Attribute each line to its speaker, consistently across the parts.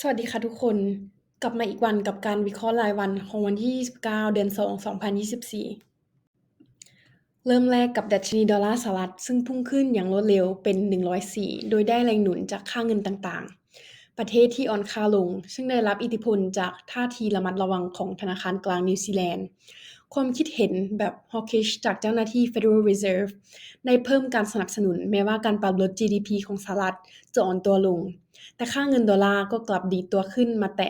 Speaker 1: สวัสดีค่ะทุกคน กลับมาอีกวันกับการวิเคราะห์รายวันของวันที่ 29 เดือน 2 2024 เริ่มแรกกับดัชนีดอลลาร์สหรัฐซึ่งพุ่งขึ้นอย่างรวดเร็วเป็น 104 โดยได้แรงหนุนจากค่าเงินต่างๆ ประเทศที่อ่อนค่าลง ซึ่งได้รับอิทธิพลจากท่าทีระมัดระวังของธนาคารกลางนิวซีแลนด์ ความคิดเห็นแบบ hawkish จากเจ้าหน้าที่ Federal Reserve ได้เพิ่มการสนับสนุนแม้ว่าการปรับลด GDP ของสหรัฐจะอ่อนตัวลง แต่ค่าเงินดอลลาร์ก็กลับดีตัวขึ้นมาแตะ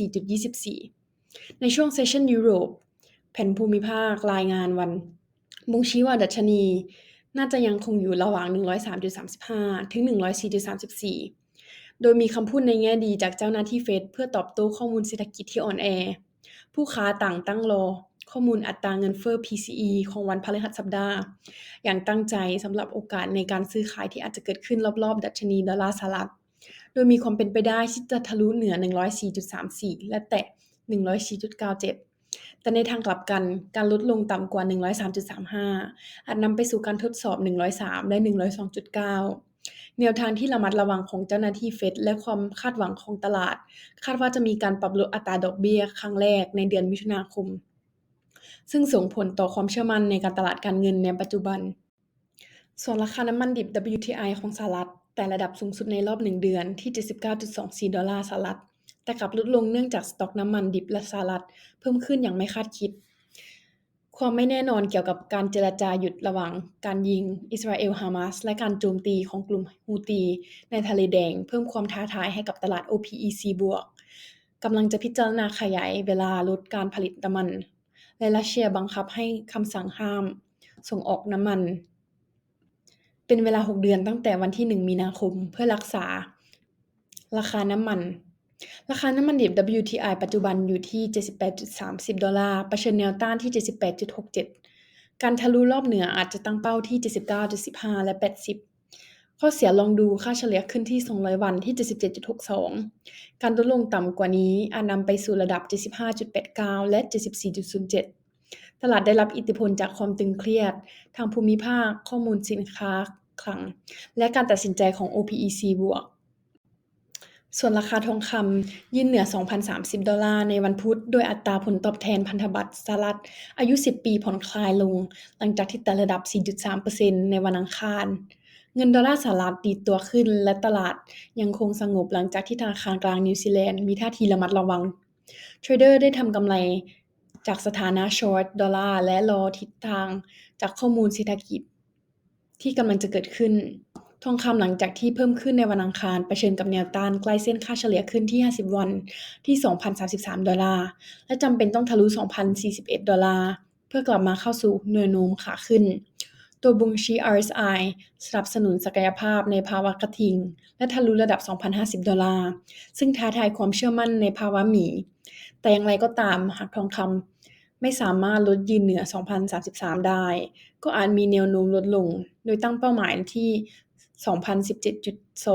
Speaker 1: 104.24 ในช่วงเซสชันยุโรปแผ่นภูมิภาครายงานวันบ่งชี้ว่าดัชนี น่าจะยังคงอยู่ระหว่าง 103.35 ถึง 104.34 โดยมีคำพูดในแง่ดีจากเจ้าหน้าที่เฟดเพื่อตอบโต้ข้อมูลเศรษฐกิจที่อ่อนแอผู้ค้าต่างตั้งรอ ข้อมูลอัตราเงินเฟ้อ PCE ของวันพฤหัสบดีอย่างตั้งใจสำหรับโอกาสในการซื้อขายที่อาจจะเกิดขึ้นรอบๆ ดัชนีดอลลาร์สหรัฐ โดยมีความเป็นไปได้ที่จะทะลุเหนือ 104.34 และแตะ 104.97 แต่ในทางกลับกันการลดลงต่ำกว่า 103.35 อาจนำไปสู่การทดสอบ 103 และ 102.9แนวทางที่ระมัดระวังของเจ้าหน้าที่เฟดและความคาดหวังของตลาด คาดว่าจะมีการปรับลดอัตราดอกเบี้ยครั้งแรกในเดือนมิถุนายน ซึ่งส่งผลต่อความเชื่อมั่นในการตลาดการเงินในปัจจุบัน ส่วนราคาน้ำมันดิบ WTI ของสหรัฐ แต่ระดับสูงสุดในรอบ 1 เดือนที่ 79.24 ดอลลาร์สหรัฐ แต่กลับลดลงเนื่องจากสต็อกน้ำมันดิบและสหรัฐ เพิ่มขึ้นอย่างไม่คาดคิด ความไม่แน่นอนเกี่ยวกับการเจรจาหยุดระหว่างการยิงอิสราเอลฮามาสและการโจมตีของกลุ่มฮูตี ในทะเลแดง เพิ่มความท้าทายให้กับตลาด OPEC บวกกำลังจะพิจารณาขยายเวลาลดการผลิตน้ำมัน และรัสเซียบังคับให้คำสั่งห้าม ส่งออกน้ำมัน เป็นเวลา 6 เดือนตั้งแต่วันที่ 1 มีนาคมเพื่อรักษา ราคาน้ำมัน ราคาน้ำมันดิบ WTI ปัจจุบันอยู่ที่ 78.30 ดอลลาร์เผชิญแนวต้านที่ 78.67การทะลุรอบเหนืออาจจะตั้งเป้าที่ 79.15 และ 80 ข้อเสียลองดูค่าเฉลี่ยขึ้นที่ 200 วันที่ 77.62 การลดลงต่ำกว่านี้อาจนำไปสู่ระดับ 75.89 และ 74.07 ตลาดได้รับอิทธิพลจากความตึงเครียด ทางภูมิภาค ข้อมูลสินค้าคลัง และการตัดสินใจของ OPEC บวก ส่วนราคาทองคำยืนเหนือ 2,030 ดอลลาร์ในวันพุธ โดยอัตราผลตอบแทนพันธบัตรสหรัฐอายุ 10 ปีผ่อนคลายลง หลังจากที่แตะระดับ 4.3%ในวันอังคาร เงินดอลลาร์สหรัฐดีดตัวขึ้น และตลาดยังคงสงบหลังจากที่ธนาคารกลางนิวซีแลนด์มีท่าทีระมัดระวัง เทรดเดอร์ได้ทำกำไรจากสถานะช็อตดอลลาร์และรอทิศทางจากข้อมูลเศรษฐกิจ ที่กำลังจะเกิดขึ้น ทองคำหลังจากที่เพิ่มขึ้นในวันอังคารเผชิญกับแนวต้านใกล้เส้นค่าเฉลี่ยขึ้นที่ 50 วันที่ 2,033 ดอลลาร์ และจำเป็นต้องทะลุ 2,041 ดอลลาร์ เพื่อกลับมาเข้าสู่แนวโน้มขาขึ้น ตัวบ่งชี RSI สนับสนุนศักยภาพในภาวะกระทิง และทะลุระดับ 2,050 ดอลลาร์ ซึ่งท้าทายความเชื่อมั่นในภาวะหมี แต่อย่างไรก็ตามหากทองคำไม่สามารถลดยืนเหนือ 2,033 ได้ ก็อาจมีแนวโน้มลดลง โดยตั้งเป้าหมายที่ 2,017.2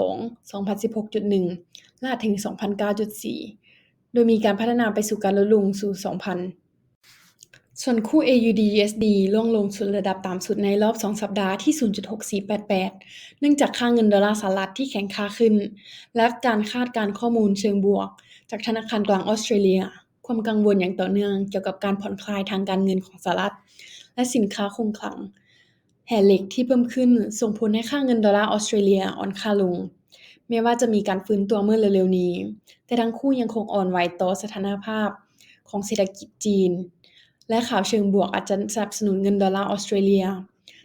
Speaker 1: 2,016.1 และถึง 2,009.4 โดยมีการพัฒนาไปสู่การลดลงสู่ 2,000 ส่วนคู่ AUD/USD ร่วงลงสู่ระดับต่ำสุดในรอบ 2 สัปดาห์ที่ 0.6488 เนื่องจากค่าเงินดอลลาร์สหรัฐที่แข็งค่าขึ้น และการคาดการข้อมูลเชิงบวก จากธนาคารกลางออสเตรเลีย ความกังวลอย่างต่อเนื่องเกี่ยวกับการผ่อนคลายทางการเงินของสหรัฐ และสินค้าคงคลัง แห่เหล็กที่เพิ่มขึ้นส่งผลให้ค่าเงินดอลลาร์ออสเตรเลียอ่อนค่าลงแม้ว่าจะมีการฟื้นตัวเมื่อเร็วๆนี้ แต่ทั้งคู่ยังคงอ่อนไหวต่อสถานภาพของเศรษฐกิจจีน และข่าวเชิงบวกอาจจะสนับสนุนเงินดอลลาร์ออสเตรเลีย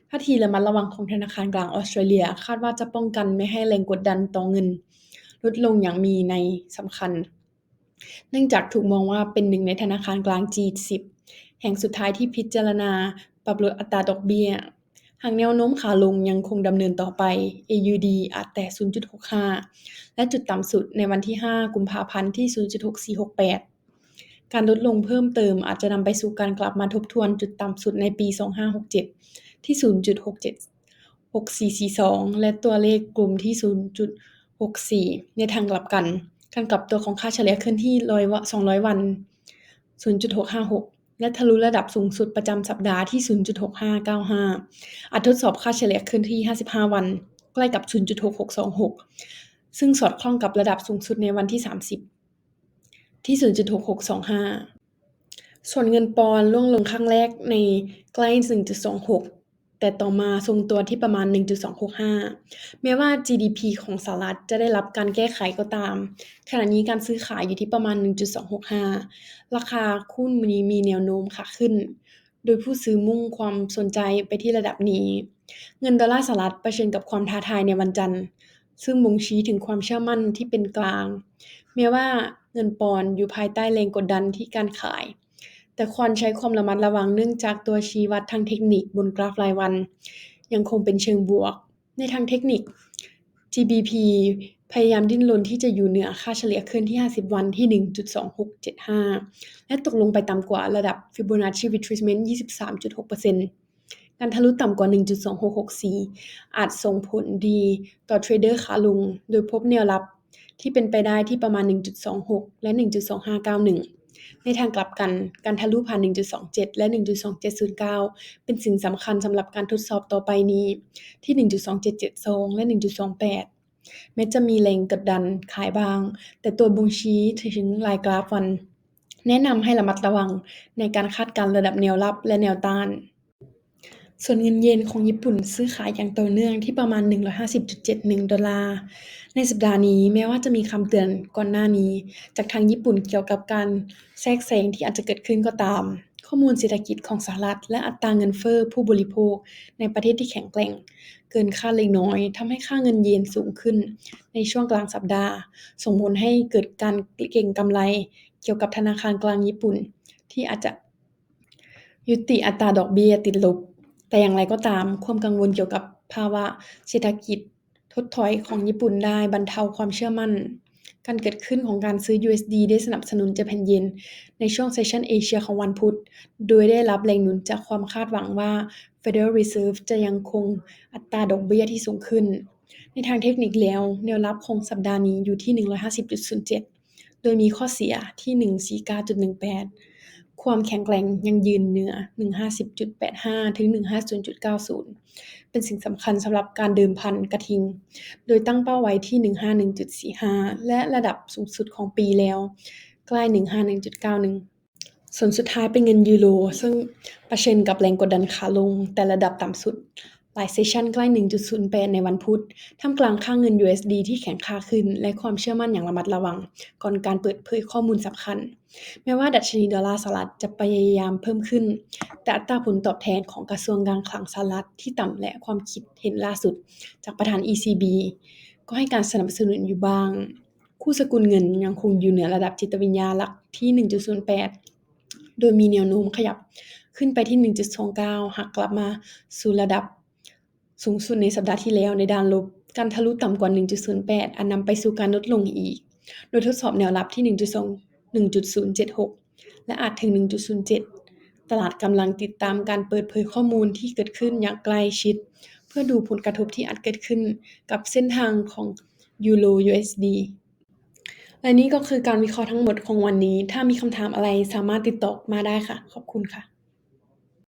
Speaker 1: ท่าทีระมัดระวังของธนาคารกลางออสเตรเลีย คาดว่าจะป้องกันไม่ให้แรงกดดันต่อเงิน ลดลงอย่างมีในสำคัญ เนื่องจากถูกมองว่าเป็นหนึ่งในธนาคารกลาง G10 แห่งสุดท้ายที่พิจารณา ปรับลดอัตราดอกเบี้ย หากแนวโน้มขาลงยังคงดำเนินต่อไป AUD อาจแตะ0.65 และจุดต่ำสุดในวันที่ 5 กุมภาพันธ์ที่ 0.6468 การลดลงเพิ่มเติมอาจจะนำไปสู่การกลับมาทบทวนจุดต่ำสุดในปี 2567 ที่ 0.67 6442 และตัวเลขกลุ่มที่ 0.64 ในทางกลับกัน การกลับตัวของค่าเฉลี่ยขึ้นที่200 วัน 0.656 และทะลุระดับสูงสุดประจำสัปดาห์ที่ 0.6595 อาจทดสอบค่าเฉลี่ยขึ้นที่ 55 วัน ใกล้กับ 0.6626 ซึ่งสอดคล้องกับระดับสูงสุดในวันที่ 30 ที่ 0.6625 ส่วนเงินปอนด์ร่วงลงครั้งแรกในใกล้ 1.26 แต่ต่อมาทรงตัวที่ประมาณ 1.265 แม้ว่า GDP ของสหรัฐจะได้รับการแก้ไขก็ตาม ขณะนี้การซื้อขายอยู่ที่ประมาณ 1.265 ราคาหุ้นนี้มีแนวโน้มขาขึ้น โดยผู้ซื้อมุ่งความสนใจไปที่ระดับนี้ เงินดอลลาร์สหรัฐเผชิญกับความท้าทายในวันจันทร์ซึ่งบ่งชี้ถึงความเชื่อมั่นที่เป็นกลาง แม้ว่า เงินปอนด์อยู่ภายใต้แรงกดดันที่การขาย แต่ควรใช้ความระมัดระวังเนื่องจากตัวชี้วัดทางเทคนิคบนกราฟรายวัน ยังคงเป็นเชิงบวก ในทางเทคนิค GBP พยายามดิ้นรนที่จะอยู่เหนือค่าเฉลี่ยเคลื่อนที่ 50 วันที่ 1.2675 และตกลงไปต่ำกว่าระดับ Fibonacci Retracement 23.6%การทะลุต่ำกว่า 1.2664 อาจส่งผลดีต่อเทรดเดอร์ขาลง โดยพบแนวรับ ที่เป็นไปได้ที่ประมาณ 1.26 และ 1.2591 ในทางกลับกัน การทะลุผ่าน 1.27 และ 1.2709 เป็นสิ่งสำคัญสำหรับการทดสอบต่อไปนี้ ที่ 1.2772 และ 1.28แม้จะมีแรงกดดันขายบาง แต่ตัวบ่งชี้ถึงรายกราฟวัน แนะนำให้ระมัดระวังในการคาดการระดับแนวรับและแนวต้าน ส่วนเงินเยนของญี่ปุ่นซื้อขายอย่างต่อเนื่องที่ประมาณ 150.71 ดอลลาร์ ในสัปดาห์นี้แม้ว่าจะมีคำเตือนก่อนหน้านี้ จากทางญี่ปุ่นเกี่ยวกับการแทรกแซงที่อาจจะเกิดขึ้นก็ตาม ข้อมูลเศรษฐกิจของสหรัฐ และอัตราเงินเฟ้อผู้บริโภค ในประเทศที่แข็งแกร่ง เกินคาดเล็กน้อยทำให้ค่าเงินเยนสูงขึ้น ในช่วงกลางสัปดาห์ ส่งผลให้เกิดการเก็งกำไร เกี่ยวกับธนาคารกลางญี่ปุ่น ที่อาจจะยุติอัตราดอกเบี้ยติดลบ แต่อย่างไรก็ตาม ความกังวลเกี่ยวกับภาวะเศรษฐกิจถดถอยของญี่ปุ่นได้บรรเทาความเชื่อมั่น การเกิดขึ้นของการซื้อ USD ได้สนับสนุน Japan Yen ในช่วงเซสชันเอเชียของวันพุธ โดยได้รับแรงหนุนจากความคาดหวังว่า Federal Reserve จะยังคงอัตราดอกเบี้ยที่สูงขึ้น ในทางเทคนิคแล้ว แนวรับของสัปดาห์นี้อยู่ที่ 150.07 โดยมีข้อเสียที่ 149.18 ความแข็งแกร่งยังยืนเหนือ 150.85 ถึง 150.90 เป็นสิ่งสำคัญสำหรับการเดิมพันกระทิง โดยตั้งเป้าไว้ที่ 151.45 และระดับสูงสุดของปีแล้ว ใกล้ 151.91ส่วนสุดท้ายเป็นเงินยูโร ซึ่งประเชิญกับแรงกดดันขาลงแต่ระดับต่ำสุด หลายเซสชันใกล้ 1.08 ในวันพุธ ท่ามกลางค่าเงิน USD ที่แข็งค่าขึ้น และความเชื่อมั่นอย่างระมัดระวัง ก่อนการเปิดเผยข้อมูลสำคัญ แม้ว่าดัชนีดอลลาร์สหรัฐจะพยายามเพิ่มขึ้น แต่อัตราผลตอบแทนของกระทรวงการคลังสหรัฐที่ต่ำและความคิดเห็นล่าสุด จากประธาน ECB ก็ให้การสนับสนุนอยู่บ้าง คู่สกุลเงินยังคงอยู่เหนือระดับจิตวิทยาหลักที่ 1.08 โดยมีแนวโน้มขยับขึ้นไปที่ 1.29 หากกลับมาสู่ระดับ สูงสุดในสัปดาห์ที่แล้วในด้านลบ การทะลุต่ำกว่า 1.08อาจนำไปสู่การลดลงอีก โดยทดสอบแนวรับที่ 1.2 1.076 และอาจถึง 1.07 ตลาดกำลังติดตามการเปิดเผยข้อมูลที่เกิดขึ้นอย่างใกล้ชิด เพื่อดูผลกระทบที่อาจเกิดขึ้นกับเส้นทางของยูโร USD และนี่ก็คือการวิเคราะห์ทั้งหมดของวันนี้ ถ้ามีคำถามอะไรสามารถติดต่อมาได้ค่ะ ขอบคุณค่ะ